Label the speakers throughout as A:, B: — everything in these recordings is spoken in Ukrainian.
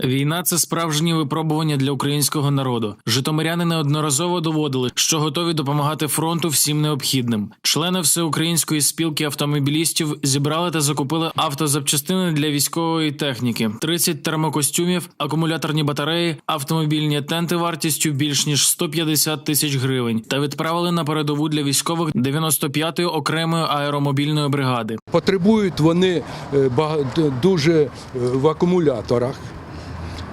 A: Війна це справжнє випробування для українського народу. Житомиряни неодноразово доводили, що готові допомагати фронту всім необхідним. Члени всеукраїнської спілки автомобілістів зібрали та закупили автозапчастини для військової техніки: 30 термокостюмів, акумуляторні батареї, автомобільні тенти вартістю більш ніж 150 тисяч гривень та відправили на передову для військових 95-ї окремої аеромобільної бригади.
B: Потребують вони е, дуже е, в акумуляторах.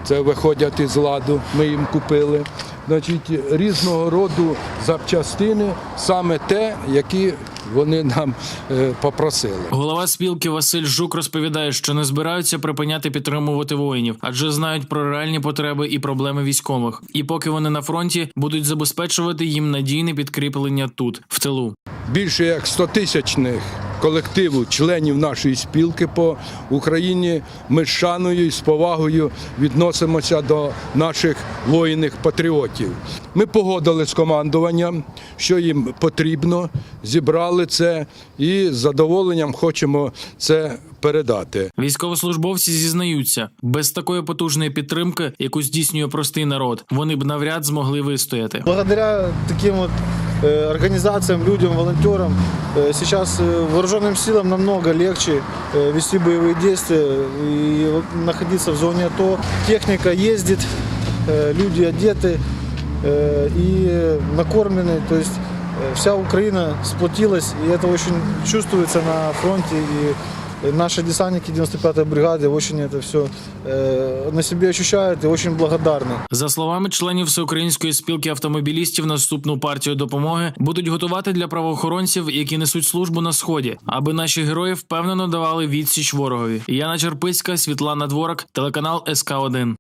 B: Це виходять із ладу, ми їм купили. Значить, різного роду запчастини, саме те, які вони нам е, попросили.
A: Голова спілки Василь Жук розповідає, що не збираються припиняти підтримувати воїнів, адже знають про реальні потреби і проблеми військових. І поки вони на фронті будуть забезпечувати їм надійне підкріплення тут, в тилу.
B: Більше як 100 тисячних колективу членів нашої спілки по Україні. Ми з шаною і з повагою відносимося до наших воїнних патріотів. Ми погодили з командуванням, що їм потрібно, зібрали це і з задоволенням хочемо це передати.
A: Військовослужбовці зізнаються, без такої потужної підтримки, яку здійснює простий народ, вони б навряд змогли вистояти.
C: Благодаря таким вот э, организациям, людям, волонтерам, э, сейчас э, вооруженным силам намного легче э, вести боевые действия и вот находиться в зоне АТО. Техника ездит, э, люди одеты э, и накормлены. То есть э, вся Украина сплотилась, и это очень чувствуется на фронте. И э, наши десантники 95-й бригады очень это все на себе ощущают и очень благодарны.
A: За словами членів всеукраїнської спілки автомобілістів, наступну партію допомоги будуть готувати для правоохоронців, які несуть службу на сході, аби наші герої впевнено давали відсіч ворогові. Яна Черпицька, Світлана Дворак, телеканал СК 1